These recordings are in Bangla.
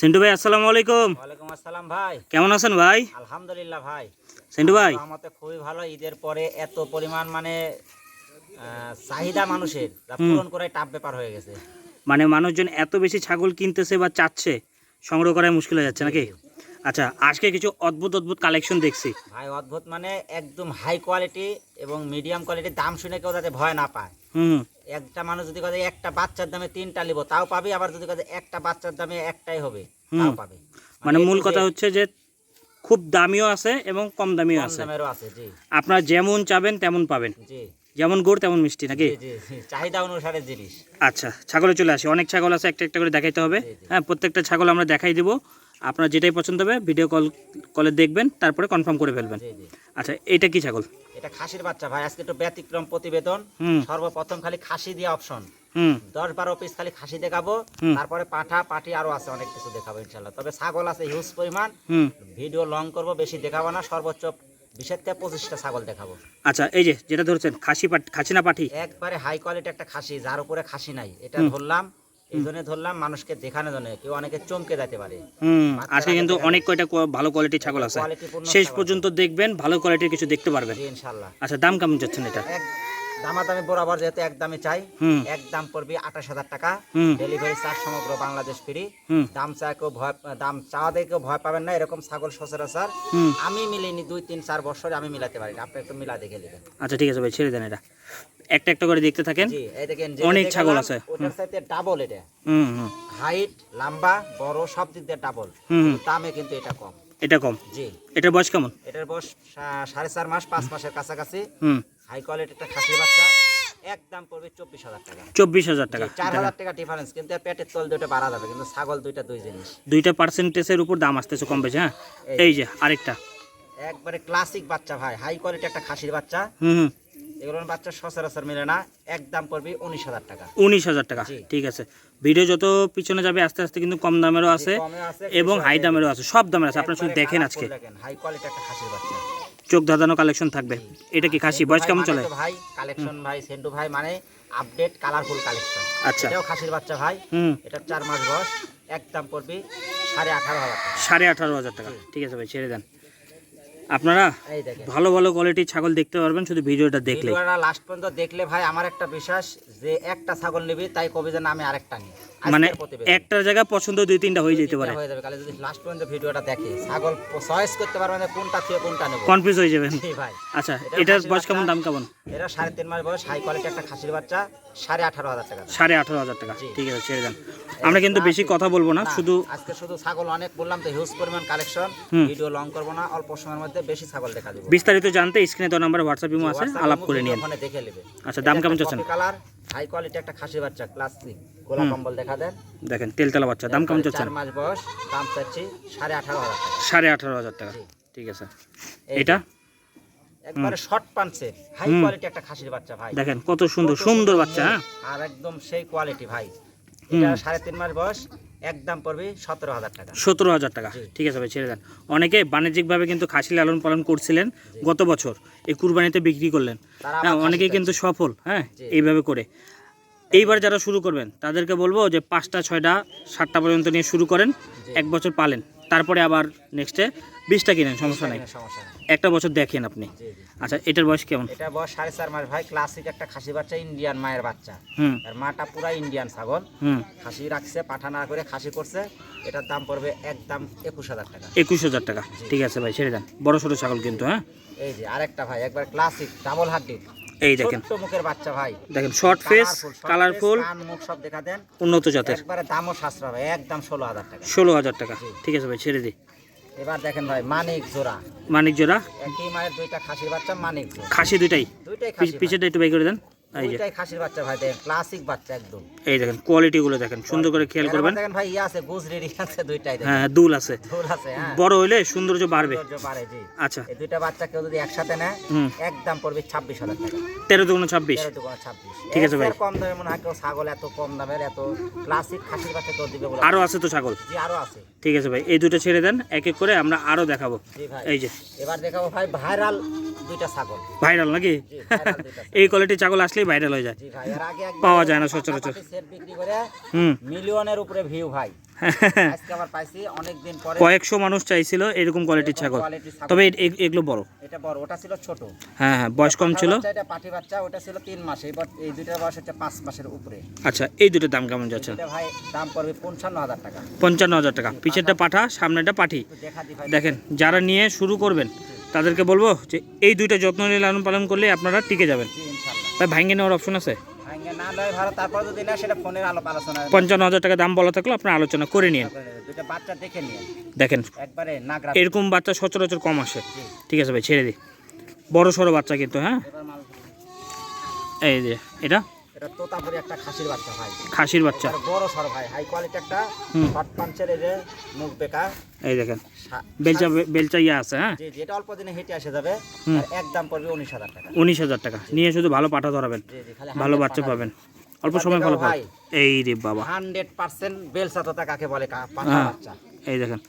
সেন্টু ভাই আসসালামু আলাইকুম। ওয়ালাইকুম আসসালাম ভাই। কেমন আছেন ভাই? আলহামদুলিল্লাহ ভাই। সেন্টু ভাই। আমাতে খুবই ভালো ঈদের পরে এত পরিমাণ মানে চাহিদা মানুষের। পূরণ করাই টাপ ব্যাপার হয়ে গেছে। মানে মানুষজন এত বেশি ছাগল কিনতেছে বা চাচ্ছে সংগ্রহ করাই মুশকিল হয়ে যাচ্ছে নাকি? আচ্ছা আজকে কিছু অদ্ভুত অদ্ভুত কালেকশন দেখছি। ভাই অদ্ভুত মানে একদম হাই কোয়ালিটি এবং মিডিয়াম কোয়ালিটির দাম শুনে কেউ যাতে ভয় না পায়। হুম। একটা মানুষ যদি কথা একটা বাচ্চার দামে তিনটা নিব তাও পাবে আবার যদি কথা একটা বাচ্চার দামে একটাই হবে তাও পাবে। মানে মূল কথা হচ্ছে যে খুব দামিও আছে এবং কম দামিও আছে। দামেরও আছে জি। আপনারা যেমন চাবেন তেমন পাবেন। জি। যেমন গুড় তেমন মিষ্টি নাকি? জি জি জি। চাহিদা অনুসারে জিনিস। আচ্ছা ছাগলে চলে আসি। অনেক ছাগল আছে একটা একটা করে দেখাইতে হবে। হ্যাঁ প্রত্যেকটা ছাগল আমরা দেখাই দিব। আপনার যেটাই পছন্দ হবে ভিডিও কল কলে দেখবেন তারপরে কনফার্ম করে ফেলবেন। আচ্ছা এটা কি ছাগল? এটা খাসির বাচ্চা ভাই। আজকে একটু ব্যতিক্রম প্রতিবেদন। সর্বপ্রথম খালি খাসি দিয়ে অপশন দশ বারো পিস খালি খাসি দেখাবো। তারপরে পাঠা পাটি আরও আছে অনেক কিছু দেখাবো ইনশাল্লাহ তবে ছাগল আছে হিউজ পরিমাণ। ভিডিও লং করব বেশি দেখাবো না। সর্বোচ্চ থেকে পঁচিশটা ছাগল দেখাবো। আচ্ছা এই যে যেটা ধরছেন খাসি পাট খাসি না পাঠি? একবারে হাই কোয়ালিটি একটা খাসি যার উপরে খাসি নাই। এটা ধরলাম এই জন্য ধরলাম মানুষকে দেখানোর জন্য কেউ অনেকে চমকে যেতে পারে। হুম আজকে কিন্তু অনেক কয়টা ভালো কোয়ালিটির ছাগল আছে। শেষ পর্যন্ত দেখবেন ভালো কোয়ালিটির কিছু দেখতে পারবেন। জি ইনশাল্লাহ আচ্ছা দাম কেমন যাচ্ছেন এটা? দামাদামি বরাবর যেহেতু এক দামে চাই এক দাম পড়বে আঠাশ হাজার টাকা। ডেলিভারি চার্জ সমগ্র বাংলাদেশ ফ্রি দাম চা কেউ ভয় দাম চাওয়া দিয়ে কেউ ভয় পাবেন না এরকম ছাগল সচরাচর। আমি মিলিনি দুই তিন চার বছরে আমি মিলাতে পারি আপনি একটু মিলা দেখে নেবেন। আচ্ছা ঠিক আছে ভাই ছেড়ে দেন এটা। একটা একটা করে দেখতে থাকেন। অনেক ছাগল আছে। ওটার সাথে ডাবল এটা। হাইট লম্বা বড় সব দিক দিয়ে ডাবল। দামে কিন্তু এটা কম। এটা কম? জি। এটার বয়স কেমন? এটার বয়স সাড়ে চার মাস পাঁচ মাসের কাছাকাছি। হাই কোয়ালিটি একটা খাসি বাচ্চা এক দাম পড়বে চব্বিশ হাজার টাকা। চব্বিশ হাজার টাকা। চার হাজার টাকা ডিফারেন্স কিন্তু পেটের তল দুটো বাড়া যাবে কিন্তু ছাগল দুইটা দুই জিনিস। দুইটা পার্সেন্টেজের উপর দাম আসতেছে কম বেশি হ্যাঁ? এই যে আরেকটা। একবারে ক্লাসিক বাচ্চা ভাই হাই কোয়ালিটি একটা খাসির বাচ্চা। হুম হুম। এগুলোর বাচ্চা সচরাচর মিলে না এক দাম পড়বে উনিশ হাজার টাকা। উনিশ হাজার টাকা ঠিক আছে। ভিডিও যত পিছনে যাবে আস্তে আস্তে কিন্তু কম দামেরও আছে এবং হাই দামেরও আছে সব দামের আছে। আপনারা শুধু দেখেন আজকে। দেখেন হাই কোয়ালিটি একটা খাসির বাচ্চা। চোখ ধাঁধানো কালেকশন থাকবে। এটা কি খাসি? বয়স কেমন মানে চলে? ভাই কালেকশন ভাই সেন্টু ভাই মানে আপডেট কালারফুল কালেকশন আচ্ছা। এটাও খাসির বাচ্চা ভাই। এটা চার মাস বয়স এক দাম পড়বে সাড়ে আঠারো হাজার টাকা। সাড়ে আঠারো হাজার টাকা। ঠিক আছে ভাই ছেড়ে দেন। আপনারা ভালো ভালো কোয়ালিটির ছাগল দেখতে পারবেন শুধু ভিডিওটা দেখলে লাস্ট পর্যন্ত দেখলে ভাই আমার একটা বিশ্বাস যে একটা ছাগল নিবি তাই কবি যে না আমি আরেকটা নিই মানে। একটার জায়গা পছন্দ দুই তিনটা হয়ে যেতে পারে। হয়ে যাবে। কালে যদি লাস্ট পর্যন্ত ভিডিওটা দেখে ছাগল চয়েস করতে পারবে না কোনটা থেকে কোনটা নেব। কনফিউজ হয়ে যাবেন। ভাই। আচ্ছা এটার বয়স কেমন দাম কেমন? এরা সাড়ে তিন মাস বয়স হাই কোয়ালিটি একটা খাসির বাচ্চা সাড়ে আঠারো হাজার টাকা সাড়ে আঠারো হাজার টাকা। ঠিক আছে ছেড়ে দেন। আমরা কিন্তু বেশি কথা বলব না শুধু আজকে শুধু ছাগল অনেক বললাম তো হিউজ পরিমাণ কালেকশন ভিডিও লং করব না অল্প সময়ের মধ্যে বেশি ছাগল দেখা দিব। বিস্তারিত জানতে স্ক্রিনে তো নাম্বার হোয়াটসঅ্যাপ ইমো আছে আলাপ করে নিন ওখানে দেখে নেবে। আচ্ছা দাম কেমন চাচ্ছেন? কালার হাই কোয়ালিটি একটা খাসির বাচ্চা ক্লাসিক গোলা কম্বল দেখা দেন। দেখেন তেলতলা বাচ্চা দাম কেমন চাচ্ছেন? চার মাস বয়স দাম চাচ্ছি সাড়ে আঠারো হাজার টাকা। সাড়ে আঠারো হাজার টাকা। ঠিক আছে। এটা? একবারে শর্ট পাঞ্চে হাই কোয়ালিটি একটা খাসির বাচ্চা ভাই। দেখেন কত সুন্দর সুন্দর বাচ্চা হ্যাঁ? আর একদম সেই কোয়ালিটি ভাই। এটা সাড়ে তিন মাস বয়স একদম পড়বে সতেরো হাজার টাকা। সতেরো হাজার টাকা। ঠিক আছে ভাই ছেড়ে দেন। অনেকে বাণিজ্যিকভাবে কিন্তু খাসি লালন পালন করছিলেন গত বছর। এই কুরবানিতে বিক্রি করলেন। হ্যাঁ অনেকে কিন্তু সফল হ্যাঁ? এইভাবে করে। এইবার যারা শুরু করবেন তাদেরকে বলব যে পাঁচটা ছয়টা সাতটা পর্যন্ত নিয়ে শুরু করেন এক বছর পালেন। তারপরে আবার নেক্সটে বিশটা কিনেন সমস্যা নাই। সমস্যা একটা বছর দেখেন আপনি। আচ্ছা এটার বয়স কেমন? এটা বয়স সাড়ে চার মাস। ভাই ক্লাসিক একটা খাসি বাচ্চা ইন্ডিয়ান মায়ের বাচ্চা। হুম। আর মাটা পুরা ইন্ডিয়ান ছাগল। হুম। খাসি রাখছে পাঠা না করে খাসি করছে। এটার দাম পড়বে একদম একুশ হাজার টাকা। একুশ হাজার টাকা। ঠিক আছে ভাই ছেড়ে দেন। বড় ছোটো ছাগল কিন্তু হ্যাঁ? এই যে আরেকটা ভাই একবার ক্লাসিক ডাবল হাড্ডি এই দেখেন। মুখের বাচ্চা ভাই। দেখেন শর্ট ফেস কালারফুল মুখ সব দেখা দেন। উন্নত জাতের। একবারে দামও সাশ্রয় ভাই একদম ষোলো হাজার টাকা। ষোলো হাজার টাকা। ঠিক আছে ভাই ছেড়ে দিই। এবার দেখেন ভাই মানিক জোড়া। মানিক জোড়া। একই মায়ের দুইটা খাসির বাচ্চা মানিক জোড়া। খাসি দুইটাই। দুইটাই। পিছেটা একটু বাই করে দেন। দুইটাই খাসির বাচ্চা ভাই দেখেন ক্লাসিক বাচ্চা একদম। এই দেখেন কোয়ালিটিগুলো দেখেন সুন্দর করে খেয়াল করবেন। দেখেন ভাই আছে গুজরি আছে দুইটাই হ্যাঁ দুল আছে। ঝোল আছে হ্যাঁ। বড় হইলে সৌন্দর্য বাড়বে। বাড়ে জি। আচ্ছা। এই দুইটা বাচ্চা কেউ যদি একসাথে নেয় একদম পড়বে ছাব্বিশ হাজার টাকা। তেরো দুগুণ ছাব্বিশ। তেরো দুগুণ ছাব্বিশ। ঠিক আছে ভাই। কম দামে মনে হয় কেউ ছাগল এত কম দামের এত ক্লাসিক খাসির বাচ্চা কেউ দিবে বলে। আরও আছে তো ছাগল? জি আরও আছে। ঠিক আছে ভাই এই দুটো ছেড়ে দেন এক এক করে আমরা আরও দেখাবো। এই যে। এবার দেখাবো ভাই ভাইরাল দুইটা ছাগল। ভাইরাল নাকি। এই কোয়ালিটির ছাগল আসলেই ভাইরাল হয়ে যায়। জি ভাই এর আগে পাওয়া যায় না সচরাচর। পাকাপাকি সেট বিক্রি করে হুম। মিলিয়নের উপরে ভিউ ভাই। আজকে আবার পাইছি অনেক দিন পরে কয়েকশো মানুষ চাইছিল এরকম কোয়ালিটির ছাগল। তবে এগুলো বড়। এটা বড় ওটা ছিল ছোট। হ্যাঁ হ্যাঁ বয়স কম ছিল? এটা পাটি বাচ্চা ওটা ছিল তিন মাস এবার এই দুইটার বয়স হচ্ছে পাঁচ মাসের উপরে। আচ্ছা এই দুটোর দাম কেমন যাচ্ছে? ভাই দাম পড়বে পঞ্চান্ন হাজার টাকা। পঞ্চান্ন হাজার টাকা। পিছেরটা পাঠা সামনেটা পাঠি। দেখেন যারা নিয়ে শুরু করবেন তাদেরকে বলব যে এই দুইটা যত্ন নিয়ে লালন পালন করলে আপনারা টিকে যাবেন। ভাই ভাঙ্গে নেওয়ার অপশন আছে? ভাঙ্গে না তারপর যদি না সেটা ফোনের আলো আলোচনা পঞ্চান্ন হাজার টাকা দাম বলা থাকলে আপনার আলোচনা করে নিন। বাচ্চা দেখে দেখেন একবারে এরকম বাচ্চা সচরাচর কম আসে। ঠিক আছে ভাই ছেড়ে দিই। বড় সড়ো বাচ্চা কিন্তু হ্যাঁ? এই যে এটা? এটা তোতাপুরি একটা খাসির বাচ্চা ভাই। খাসির বাচ্চা। বড় সর ভাই হাই কোয়ালিটি একটা। শর্ট পাঞ্চের এই যে মুখ বেকা এই দেখেন বেলচা বেলচা ইয়ে আছে হ্যাঁ? জি এটা অল্প দিনে হেঁটে আসে যাবে। আর একদম পড়বে উনিশ হাজার টাকা। উনিশ হাজার টাকা। নিয়ে শুধু ভালো পাঠা ধরাবেন। ভালো বাচ্চা পাবেন। অল্প সময় ভালো পাবেন। এই রে বাবা। হান্ড্রেড পার্সেন্ট বেলসা তোতা কাকে বলে? কা পাঠা হ্যাঁ। বাচ্চা। এই দেখেন।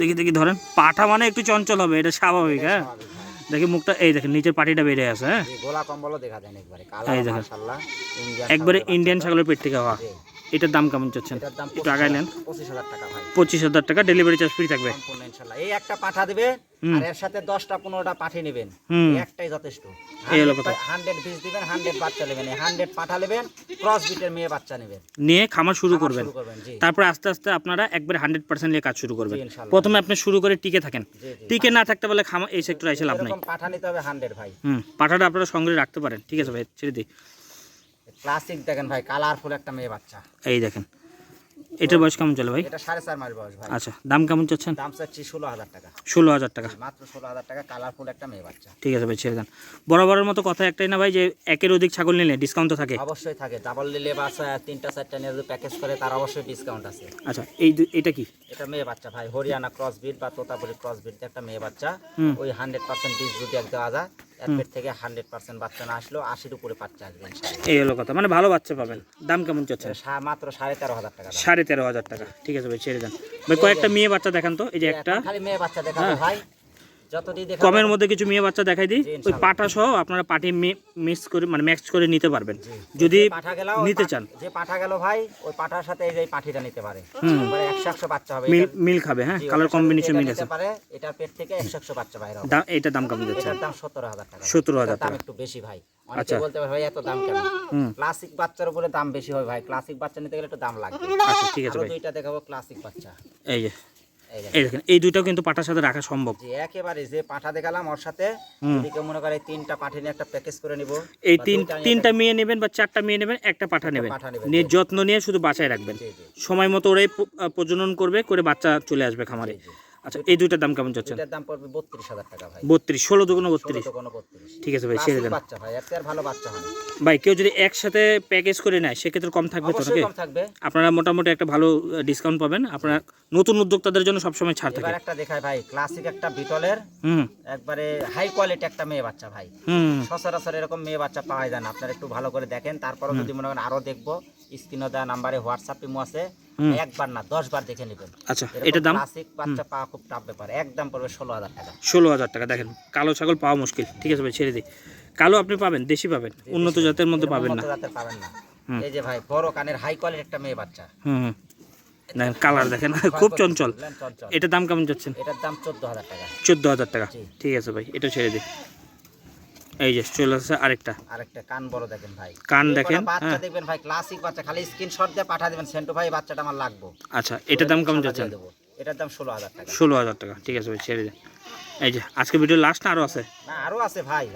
দেখি দেখি ধরেন। পাঠা মানে একটু চঞ্চল হবে এটা স্বাভাবিক হ্যাঁ? ভাই। দেখি মুখটা এই দেখেন নিচের পাটিটা বেড়ে আছে হ্যাঁ? গোলা কম্বলও দেখা যায় একবারে এই দেখেন। একবারে ছাগলের ইন্ডিয়ান ছাগলের পেট থেকে হওয়া। এটার দাম কেমন চাচ্ছেন? একটু হাজার টাকা পঁচিশ হাজার টাকা ডেলিভারি চার্জ ফ্রি থাকবে। এই একটা পাঠা দিবে হুম। আর এর সাথে দশটা পনেরোটা পাঠিয়ে নেবেন। একটাই যথেষ্ট। এই হলো কথা। হান্ড্রেড পিস দিবেন হান্ড্রেড বাচ্চা নেবেন। হান্ড্রেড পাঠা নেবেন ক্রস বিটের মেয়ে বাচ্চা নেবেন। নিয়ে খামার শুরু করবেন। শুরু তারপর আস্তে আস্তে আপনারা একবারে হান্ড্রেড পার্সেন্ট নিয়ে কাজ শুরু করবেন। প্রথমে আপনি শুরু করে টিকে থাকেন। টিকে না থাকতে পারলে খামা এই সেক্টরে এসে লাভ নাই। পাঠা নিতে হবে হান্ড্রেড ভাই। হুম পাঠাটা আপনারা সঙ্গে রাখতে পারেন। ঠিক আছে ভাই ছেড়ে দিই। ক্লাসিক দেখেন ভাই কালারফুল একটা মেয়ে বাচ্চা। এই দেখেন। এটার বয়স কেমন চলে ভাই? এটা সাড়ে চার মাস বয়স ভাই। আচ্ছা দাম কেমন চাচ্ছেন? দাম চাচ্ছি ষোলো হাজার টাকা। ষোলো হাজার টাকা। মাত্র ষোলো হাজার টাকা কালারফুল একটা মেয়ে বাচ্চা। ঠিক আছে ভাই ছেড়ে দেন। বরাবরের মতো কথা একটাই না ভাই যে একের অধিক ছাগল নিলে ডিসকাউন্ট তো থাকে। অবশ্যই থাকে ডাবল নিলে বা তিনটা চারটা নিয়ে যদি প্যাকেজ করে তার অবশ্যই ডিসকাউন্ট আছে। আচ্ছা এই এটা কি? এটা মেয়ে বাচ্চা ভাই হরিয়ানা ক্রস বিট বা তোতাপুরি ক্রস বিট একটা মেয়ে বাচ্চা। ওই হান্ড্রেড পার্সেন্ট ডিস যদি এক দেওয়া যায় থেকে হান্ড্রেড পার্সেন্ট বাচ্চা না আসলেও আশির উপরে বাচ্চা আসবে এই হলো কথা মানে ভালো বাচ্চা পাবেন। দাম কেমন চলছে? মাত্র সাড়ে তেরো হাজার টাকা সাড়ে তেরো হাজার টাকা। ঠিক আছে ভাই ছেড়ে দেন। ভাই কয়েকটা মেয়ে বাচ্চা দেখান তো। এই যে একটা। খালি মেয়ে বাচ্চা দেখান হ্যাঁ। কমের মধ্যে কিছু মেয়ে বাচ্চা দেখাই দিই ওই পাটা সহ আপনারা পাটি মিক্স করে মানে ম্যাক্স করে নিতে পারবেন। যদি নিতে চান। যে পাঠা গেল ভাই ওই পাঠার সাথে এই যে পাঠিটা নিতে পারে। মানে একশো একশো বাচ্চা হবে। মিল খাবে হ্যাঁ? কালার কম্বিনেশন মিল আছে। পারে এটার পেট থেকে একশো একশো বাচ্চা বাইরে হবে। দাম এটা দাম কেমন যাচ্ছে দাম সতেরো হাজার টাকা। 17,000 এটার দাম টাকা। একটু বেশি ভাই। অনেকে আচ্ছা। বলতে পারে ভাই এত দাম কেন? ক্লাসিক বাচ্চার উপরে দাম বেশি হয় ভাই। ক্লাসিক বাচ্চা নিতে গেলে একটু দাম লাগবে। আচ্ছা ঠিক আছে ভাই। দুইটা দেখাবো ক্লাসিক বাচ্চা। এই যে। এই দেখেন। এই দুইটাও কিন্তু পাটার সাথে রাখা সম্ভব একেবারে যে পাঠা দেখালাম ওর সাথে। মনে করে তিনটা পাঠা নিয়ে একটা প্যাকেজ করে নিব এই তিন তিনটা মেয়ে নেবেন বা চারটা মেয়ে নেবেন একটা পাঠা নেবেন নিয়ে যত্ন নিয়ে শুধু বাসায় রাখবেন সময় মতো ওরাই প্রজনন করবে করে বাচ্চা চলে আসবে খামারে। আচ্ছা এই দুইটার দাম কেমন এটার দাম পড়বে বত্রিশ হাজার টাকা ভাই। বত্রিশ ষোলো দুগুণ বত্রিশ। ঠিক আছে ভাই দেন। বাচ্চা ভাই এর ভালো বাচ্চা হয় ভাই কেউ যদি একসাথে প্যাকেজ করে নেয় সেক্ষেত্রে কম থাকবে তো নাকি? কম থাকবে। আপনারা মোটামুটি একটা ভালো ডিসকাউন্ট পাবেন। আপনারা নতুন উদ্যোক্তাদের জন্য সবসময় ছাড় থাকে। একটা দেখায় ভাই ক্লাসিক একটা বিটলের হুম। একবারে হাই কোয়ালিটি একটা মেয়ে বাচ্চা ভাই। হুম। সচরাচর এরকম মেয়ে বাচ্চা পাওয়া যায় না। আপনারা একটু ভালো করে দেখেন তারপরে যদি মনে করেন আরও দেখব। স্ক্রিনে দেওয়া নাম্বারে হোয়াটসঅ্যাপ ইমো আছে। একবার না দশ বার দেখে নেবেন। আচ্ছা এটা দাম? ক্লাসিক বাচ্চা পাওয়া খুব টাফ ব্যাপার। একদম পড়বে ষোলো হাজার টাকা। ষোলো হাজার টাকা দেখেন কালো ছাগল পাওয়া মুশকিল। ঠিক আছে ভাই ছেড়ে দিই। কালো আপনি পাবেন দেশি পাবেন উন্নত জাতের মধ্যে পাবেন না। পাবেন না। এই যে ভাই বড় কানের হাই কোয়ালিটি একটা মেয়ে বাচ্চা। হুম দেখেন কালার দেখেন খুব চঞ্চল? এটার দাম কেমন যাচ্ছেন? এটার দাম চোদ্দ হাজার টাকা। চোদ্দ হাজার টাকা। ঠিক আছে ভাই এটা ছেড়ে দিই। এই যে চলে আসছে আরেকটা। আরেকটা কান বড় দেখেন ভাই। কান দেখেন বাচ্চা হ্যাঁ। দেখবেন ভাই ক্লাসিক বাচ্চা খালি স্ক্রিনশট দিয়ে পাঠা দিবেন সেন্টু ভাই বাচ্চাটা আমার লাগবে। আচ্ছা এটার দাম কেমন দেবো। এটার দাম ষোলো হাজার টাকা। ষোলো হাজার টাকা ঠিক আছে ভাই ছেড়ে দিন। এই যে আজকে ভিডিও লাস্ট আরও আছে? না আরও আছে ভাই।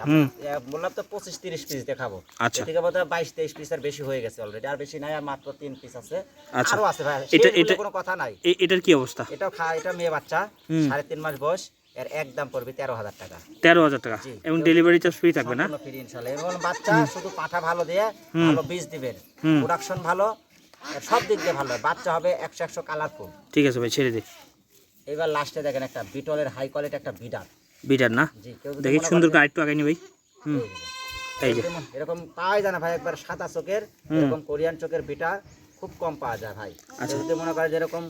বললাম তো পঁচিশ তিরিশ পিস দেখাবো। আচ্ছা। এর থেকে বোধহয় বাইশ তেইশ পিসের বেশি হয়ে গেছে অলরেডি আর বেশি নাই আর মাত্র তিন পিস আছে। আচ্ছা। আরও আছে ভাই এটা- এটা এটা এটা- কোনো কথা নাই। এটার কি অবস্থা? এটাও খা এটা মেয়ে বাচ্চা হুম। সাড়ে তিন মাস বয়স। এর একদম পড়বে তেরো হাজার টাকা। তেরো হাজার টাকা। এবং ডেলিভারি চার্জ ফ্রি থাকবে না? ইনশাল্লাহ। এবং বাচ্চা শুধু পাঠা ভালো দিয়ে ভালো বীজ দিবেন। প্রোডাকশন ভালো সব দিক দিয়ে ভালো। বাচ্চা হবে একশো একশো কালারফুল ঠিক আছে ভাই ছেড়ে দিই এবার লাস্টে দেখেন একটা বিটলের হাই কোয়ালিটি একটা বিডার বিটার না? দেখি সুন্দর করে আরেকটু আগে নি ভাই। হুম। এই যে। এরকম- পাওয়াই যায় না ভাই একবার সাদা চোখের এরকম কোরিয়ান চোখের বিটা খুব কম পাওয়া যায় ভাই। আচ্ছা। যদি মনে করে যেরকম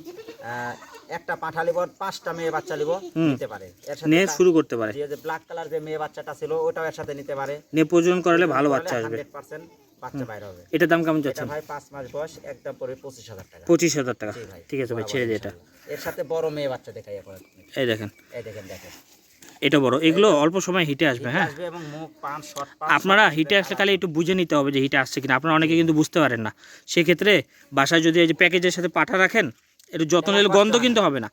একটা পাঠা লিব পাঁচটা মেয়ে বাচ্চা লিব নিতে পারে। এর সাথে নিয়ে শুরু করতে পারে। যে ব্ল্যাক কালার যে মেয়ে বাচ্চাটা ছিল ওটাও এর সাথে নিতে পারে। নিয়ে প্রজনন করালে ভালো বাচ্চা আসবে। হান্ড্রেড পার্সেন্ট বাচ্চা বাইরে হবে। এটার দাম কেমন এটা যাচ্ছেন ভাই পাঁচ মাস বয়স একদম পরে পঁচিশ হাজার টাকা। পঁচিশ হাজার টাকা। ভাই ঠিক আছে ভাই ছেড়ে দিয়ে এটা। এর সাথে বড় মেয়ে বাচ্চা দেখাই এখন এই দেখেন। এই দেখেন দেখেন। এটা বড়। এগুলো অল্প সময় হিটে আসবে হ্যাঁ? আপনারা হিটে আসলে খালি একটু বুঝে নিতে হবে যে হিটে আসছে কিনা। আপনারা অনেকে কিন্তু বুঝতে পারেন না। সেক্ষেত্রে বাসায় যদি এই যে প্যাকেজের সাথে পাঠা রাখেন একটু যত্ন নিলে গন্ধ কিন্তু হবে না।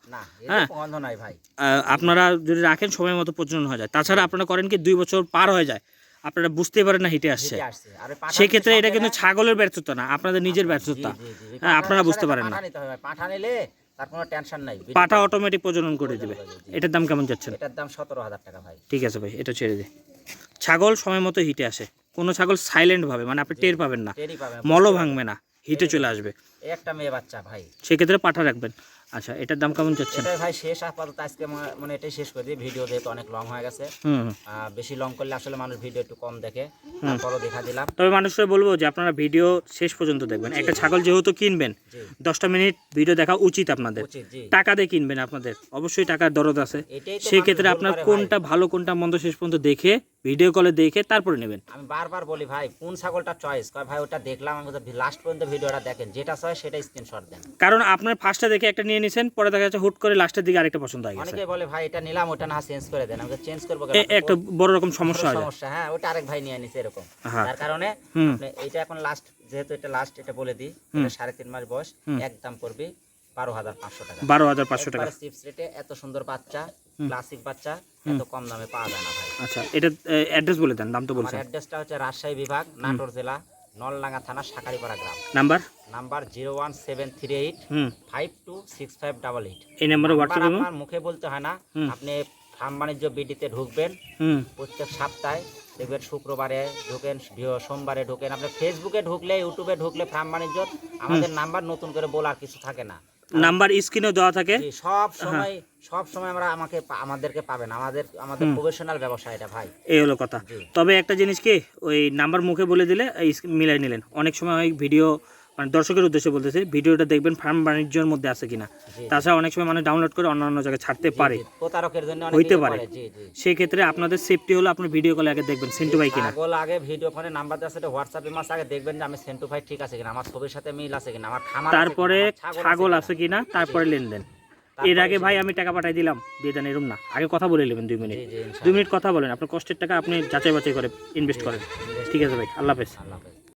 হ্যাঁ। গন্ধ নাই ভাই। আপনারা যদি রাখেন সময় মতো প্রজনন হয়ে যায়। তাছাড়া আপনারা করেন কি দুই বছর পার হয়ে যায়। আপনারা বুঝতে পারেন না হিটে আসছে। সেক্ষেত্রে এটা কিন্তু ছাগলের ব্যর্থতা না আপনাদের নিজের ব্যর্থতা। জি, জি। হ্যাঁ, আপনারা বুঝতে পারেন না। পাঠা নিলে তার কোনো টেনশন নাই। পাটা অটোমেটিক প্রজনন করে দেবে। এটার দাম কেমন যাচ্ছে এটার দাম সতেরো হাজার টাকা ভাই। ঠিক আছে ভাই এটা ছেড়ে দে। ছাগল সময় মতো হিটে আসে। কোনো ছাগল সাইলেন্ট ভাবে মানে আপনি টের পাবেন না। মলও ভাঙবে না হিটে চলে আসবে। একটা মেয়ে বাচ্চা ভাই। সেক্ষেত্রে পাঠা রাখবেন। আচ্ছা এটার দাম কেমন যাচ্ছেন এটাই ভাই শেষ আপাতত আজকে মানে এটাই শেষ করে দিই। ভিডিও যেহেতু অনেক লং হয়ে গেছে। বেশি লং করলে আসলে মানুষ ভিডিও একটু কম দেখে তারপরও দেখা দিলাম। তবে মানুষরা বলব যে আপনারা ভিডিও শেষ পর্যন্ত দেখবেন। একটা ছাগল যেহেতু কিনবেন দশটা মিনিট ভিডিও দেখা উচিত আপনাদের। টাকা দিয়ে কিনবেন আপনাদের। অবশ্যই টাকার দরদ আছে। সেই ক্ষেত্রে আপনার কোনটা ভালো কোনটা মন্দ শেষ পর্যন্ত দেখে ভিডিও কলে দেখে তারপরে নেবেন। আমি বারবার বলি ভাই কোন ছাগলটা চয়েস কয় ভাই ওটা দেখলাম আমি লাস্ট পর্যন্ত ভিডিওটা দেখেন যেটা চয়েস সেটা স্ক্রিনশট দেন। কারণ আপনার ফার্স্টে দেখে একটা নিয়ে নিছেন পরে দেখা যাচ্ছে হুট করে লাস্টের দিকে আরেকটা পছন্দ হয়ে গেছে। অনেকে বলে ভাই এটা নিলাম ওটা না চেঞ্জ করে দেন। আমি চেঞ্জ করব কেন? একটা বড় রকম সমস্যা হয়ে সমস্যা হ্যাঁ ওটা আরেক ভাই নিয়ে নিছে এরকম। হ্যাঁ। তার কারণে এইটা এখন লাস্ট যেহেতু এটা লাস্ট এটা বলে দিই এটা সাড়ে তিন মাস বয়স একদম পড়বে। বারো হাজার পাঁচশো টাকা। বারো হাজার পাঁচশো টাকা। চিপস রেটে এত সুন্দর বাচ্চা ক্লাসিক বাচ্চা এত কম দামে পাওয়া যায় না ভাই। আচ্ছা এটা অ্যাড্রেস বলে দেন দাম তো বলছেন অ্যাড্রেসটা হচ্ছে রাজশাহী বিভাগ নাটোর জেলা নলডাঙ্গা থানা সাকারিপাড়া গ্রাম। Number? Number zero one seven three eight five two six five double eight. এই নাম্বারে হোয়াটসঅ্যাপ আপনার মুখে বলতে হয় না। আপনি ফার্ম বাণিজ্য বিডিতে ঢুকবেন। প্রত্যেক সপ্তাহে দেখবেন শুক্রবারে ঢোকেন সোমবারে ঢোকেন। আপনি ফেসবুকে ঢুকলে ইউটিউবে ঢুকলে ফার্ম বাণিজ্য আমাদের নাম্বার নতুন করে বলার কিছু থাকে না। নাম্বার স্ক্রিনে দেওয়া থাকে। সব সময় সব সময় আমরা আমাকে আমাদেরকে পাবেন। আমাদের আমাদের প্রফেশনাল ব্যবসা এটা ভাই। এই হলো কথা। তবে একটা জিনিস কি ওই নাম্বার মুখে বলে দিলে মিলাই নিলেন। অনেক সময় ওই ভিডিও মানে দর্শকের উদ্দেশ্যে বলতেছি ভিডিওটা দেখবেন ফার্ম বাণিজ্যের মধ্যে আছে কিনা। তাছাড়া অনেক সময় মানে ডাউনলোড করে অন্য অন্য জায়গায় ছাড়তে পারে। হইতে পারে। সেই ক্ষেত্রে আপনাদের সেফটি হলো আপনার ভিডিও কলে আগে দেখবেন সিন্টু ভাই কিনা। আগে ভিডিও ফোনে নাম্বার দেওয়া আছে হোয়াটসঅ্যাপে মাস আগে দেখবেন যে আমি সেন্টু ভাই ঠিক আছে কিনা আমার ছবির সাথে মিল আছে কিনা আমার খামার তারপরে ছাগল আছে কিনা। তারপরে লেনদেন। এর আগে ভাই আমি টাকা পাঠাই দিলাম দিয়ে দেন এরম না। আগে কথা বলে নেবেন দুই মিনিট। দুই মিনিট কথা বলেন আপনার কষ্টের টাকা আপনি যাচাই বাছাই করে ইনভেস্ট করেন। ঠিক আছে ভাই আল্লাহ হাফেজ। আল্লাহ হাফেজ।